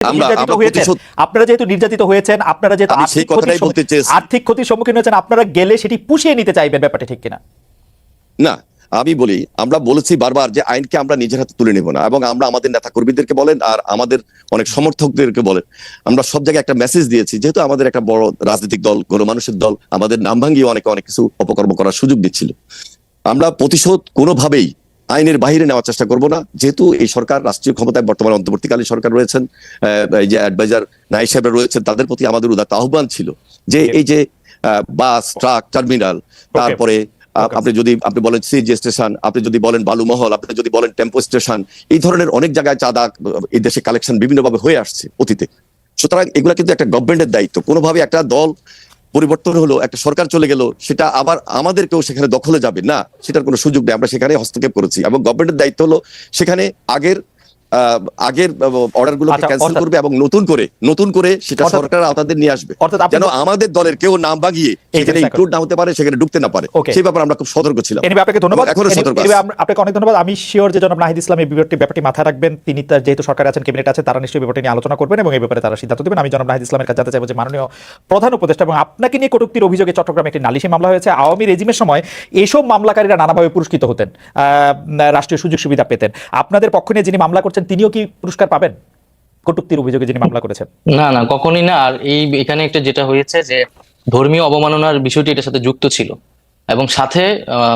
আমরা- নির্যাতিত হয়েছেন। আপনারা যেহেতু নির্যাতিত হয়েছেন আপনারা যেহেতু আর্থিক ক্ষতির সম্মুখীন- আর্থিক ক্ষতির সম্মুখীন হয়েছেন আপনারা গেলে সেটি পুষিয়ে নিতে চাইবেন ব্যাপারটা ঠিক কিনা? না আমি বলি আমরা বলেছি বারবার যে আইনকে আমরা নিজের হাতে তুলে নেব না এবং আমরা আমাদের নেতা কর্মীদেরকে বলেন আর আমাদের অনেক সমর্থকদেরকে বলেন। আমরা সব জায়গায় একটা মেসেজ দিয়েছি যেহেতু আমাদের একটা বড় রাজনৈতিক দল গণমানুষের দল আমাদের নাম ভাঙিয়ে অনেকে অনেক কিছু অপকর্ম করার সুযোগ দিচ্ছিল। আমরা প্রতিশোধ কোনোভাবেই আইনের বাইরে নেওয়ার চেষ্টা করব না। যেহেতু এই সরকার রাষ্ট্রীয় ক্ষমতায় বর্তমানে অন্তর্বর্তীকালীন সরকার রয়েছেন এই যে অ্যাডভাইজার নাই সাহেবরা রয়েছেন তাদের প্রতি আমাদের উদাত্ত আহ্বান ছিল যে এই যে বাস ট্রাক টার্মিনাল তারপরে আপনি যদি আপনি বলেন সিজি স্টেশন আপনি যদি বলেন বালুমহল আপনি যদি বলেন টেম্পো স্টেশন এই ধরনের অনেক জায়গায় চাঁদা এই দেশে কালেকশন বিভিন্নভাবে হয়ে আসছে অতীতে। সুতরাং এগুলা কিন্তু একটা গভর্নমেন্টের দায়িত্ব। কোনোভাবে একটা দল পরিবর্তন হলো, একটা সরকার চলে গেল, সেটা আবার আমাদেরকেও সেখানে দখলে যাবে। না, সেটার কোনো সুযোগ নেই। আমরা সেখানে হস্তক্ষেপ করেছি। এবং গভর্নমেন্টের দায়িত্ব হলো, সেখানে আগের আগের অর্ডার গুলোকে আচ্ছা, ক্যান্সেল করবে এবং নতুন করে নতুন করে সেটা সরকার আওতাদের নিয়ে আসবে। যেন আমাদের দলের কেউ নাম ভাগিয়ে সেখানে ইনক্লুড না হতে পারে সেখানে ঢুকতে না পারে। সেই ব্যাপারে আমরা খুব সতর্ক ছিলাম। এনিবে আপনাকে ধন্যবাদ। এখনও সতর্ক। আপনাকে অনেক ধন্যবাদ। আমি শিওর যে জনাব নাহিদ ইসলাম এই ব্যাপারটি ব্যাপারটি মাথায় রাখবেন। তিনি তার যেহেতু সরকার আছেন ক্যাবিনেট আছে তারা নিশ্চয়ই ব্যাপারটি নিয়ে আলোচনা করবেন এবং এই ব্যাপারে তারা সিদ্ধান্ত দেবেন। আমি জনাব নাহিদ ইসলামের কাছে জানতে চাইব যে মাননীয় প্রধান উপদেষ্টা এবং আপনাকে নিয়ে কটুক্তির অভিযোগে চট্টগ্রামে একটি নালিশি মামলা হয়েছে। আওয়ামী রেজিমের সময় এইসব মামলাকারীরা নানাভাবে পুরস্কৃত হতেন আহ, রাষ্ট্রীয় সুযোগ সুবিধা পেতেন। আপনাদের পক্ষ নিয়ে যিনি মামলা করছেন তিনিও কি পুরস্কার পাবেন? কটুক্তির অভিযোগে যিনি মামলা করেছেন। না না, কখনোই না। আর এই, এখানে একটা যেটা হয়েছে যে ধর্মীয় অবমাননার বিষয়টি এটার সাথে যুক্ত ছিল। এবং সাথে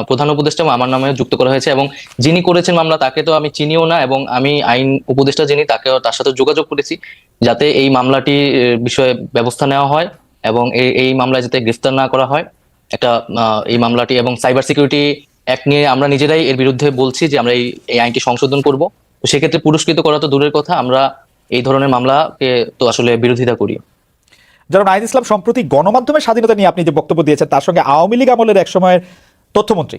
প্রধান উপদেষ্টা আমার নামে যুক্ত করা হয়েছে এবং যিনি করেছেন মামলা, তাকে তো আমি চিনিও না এবং আমি আইন উপদেষ্টা যিনি, তাকে তার সাথে যোগাযোগ করেছি যাতে এই মামলাটি বিষয়ে ব্যবস্থা নেওয়া হয় এবং এই এই মামলায় যাতে গ্রেফতার না করা হয়। একটা এই মামলাটি এবং সাইবার সিকিউরিটি অ্যাক্ট নিয়ে আমরা নিজেরাই এর বিরুদ্ধে বলছি যে আমরা এই আইনটি সংশোধন করব। তো সেক্ষেত্রে পুরস্কৃত করা তো দূরের কথা, আমরা এই ধরনের মামলাকে তো আসলে বিরোধিতা করি। যেমন আইন ইসলাম, সম্প্রতি গণমাধ্যমের স্বাধীনতা নিয়ে আপনি যে বক্তব্য দিয়েছেন, তার সঙ্গে আওয়ামী লীগ আমলের এক সময়ের তথ্যমন্ত্রী।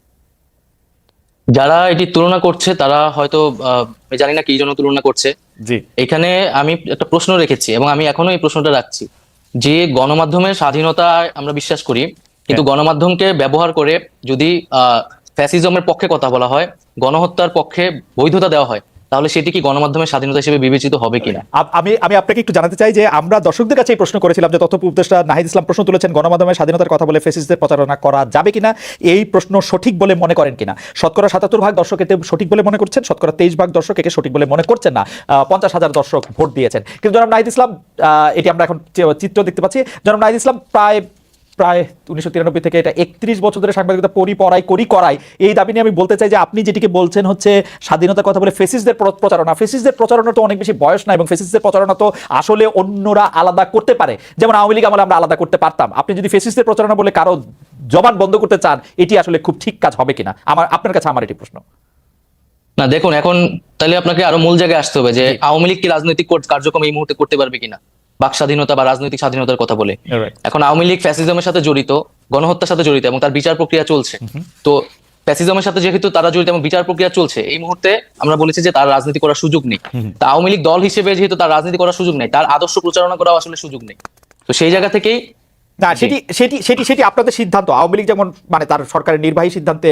যারা এটি তুলনা করছে তারা হয়তো আমি জানি না কি জন্য তুলনা করছে। জি। এখানে আমি একটা প্রশ্ন রেখেছি এবং আমি এখনও এই প্রশ্নটা রাখছি। যে গণমাধ্যমের স্বাধীনতা আমরা বিশ্বাস করি কিন্তু গণমাধ্যমকে ব্যবহার করে যদি ফ্যাসিজমের পক্ষে কথা বলা হয় গণহত্যার পক্ষে বৈধতা দেওয়া হয় তাহলে সেটি কি গণমাধ্যমের স্বাধীনতা হিসেবে বিবেচিত হবে কিনা? আমি আমি আপনাকে একটু জানাতে চাই যে আমরা দর্শকদের কাছে এই প্রশ্ন করেছিলাম যে তথ্য উপদেষ্টা নাহিদ ইসলাম প্রশ্ন তুলেছেন, গণমাধ্যমের স্বাধীনতার কথা বলে ফেসিসদের প্রচারণা করা যাবে কিনা? এই প্রশ্ন সঠিক বলে মনে করেন কিনা? শতকরা সাতাত্তর ভাগ দর্শক এতে সঠিক বলে মনে করছেন, শতকরা তেইশ ভাগ দর্শক একে সঠিক বলে মনে করছেন না। পঞ্চাশ হাজার দর্শক ভোট দিয়েছেন। কিন্তু জনাব নাহিদ ইসলাম এটি আমরা এখন চিত্র দেখতে পাচ্ছি। জনাব নাহিদ ইসলাম, প্রায় প্রায় উনিশশো তিরানব্বই থেকে এটা একত্রিশ বছর ধরে সাংবাদিকতা পরি পড়াই করি করাই। এই দাবি নিয়ে আমি বলতে চাই যে আপনি যেটিকে বলছেন হচ্ছে স্বাধীনতার কথা বলে ফেসিসদের প্রচারণা। ফেসিসদের প্রচারণা তো অনেক বেশি বয়স না এবং ফেসিসদের প্রচারণা তো আসলে অন্যরা আলাদা করতে পারে। যেমন আওয়ামী লীগ আমলে আমরা আলাদা করতে পারতাম। আপনি যদি ফেসিসদের প্রচারণা বলে কারও জবান বন্ধ করতে চান এটি আসলে খুব ঠিক কাজ হবে কিনা? আমার আপনার কাছে আমার এটি প্রশ্ন। না দেখুন এখন তাহলে আপনাকে আরও মূল জায়গায় আসতে হবে যে আওয়ামী লীগ কি রাজনৈতিক কর- কার্যক্রম এই মুহূর্তে করতে পারবে কিনা? বাক স্বাধীনতা বা রাজনৈতিক স্বাধীনতার কথা বলে। এখন আওয়ামী লীগ ফ্যাসিজমের সাথে জড়িত গণহত্যার সাথে জড়িত এবং তার বিচার প্রক্রিয়া চলছে। তো ফ্যাসিজমের সাথে যেহেতু তারা জড়িত এবং বিচার প্রক্রিয়া চলছে এই মুহূর্তে আমরা বলেছি যে তার রাজনীতি করার সুযোগ নেই। তা আওয়ামী লীগ দল হিসেবে যেহেতু তার রাজনীতি করার সুযোগ নেই তার আদর্শ প্রচারণা করাও আসলে সুযোগ নেই। তো সেই জায়গা থেকেই না সেটি সেটি সেটি সেটি আপনাদের সিদ্ধান্ত। আওয়ামী লীগ যেমন মানে তার সরকারের নির্বাহী সিদ্ধান্তে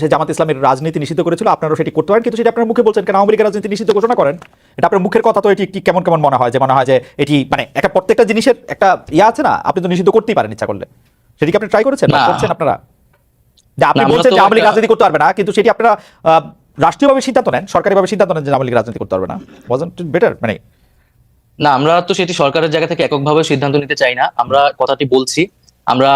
সে জামাত ইসলামের রাজনীতি নিষিদ্ধ করেছিল আপনারাও সেটি করতে পারেন কিন্তু সেটি আপনার মুখে বলছেন কেন? আওয়ামী লীগের রাজনীতি নিষিদ্ধ ঘোষণা করেন। এটা আপনার মুখের কথা তো এটি একটি কেমন কেমন মনে হয় যে মনে হয় যে এটি মানে একটা প্রত্যেকটা জিনিসের একটা ইয়ে আছে না? আপনি তো নিষিদ্ধ করতেই পারেন ইচ্ছা করলে। সেটি কি আপনি ট্রাই করেছেন না। করছেন আপনারা? যে আপনি বলছেন যে আওয়ামী লীগ রাজনীতি করতে পারবে না কিন্তু সেটি আপনারা আহ, রাষ্ট্রীয়ভাবে সিদ্ধান্ত নেন সরকারিভাবে সিদ্ধান্ত নেন যে আওয়ামী লীগ রাজনীতি করতে পারবে না। ওয়াজন্ট বেটার মানে না, আমরা তো সেটি সরকারের জায়গা থেকে এককভাবে সিদ্ধান্ত নিতে চাই না। আমরা কথাটি বলছি। আমরা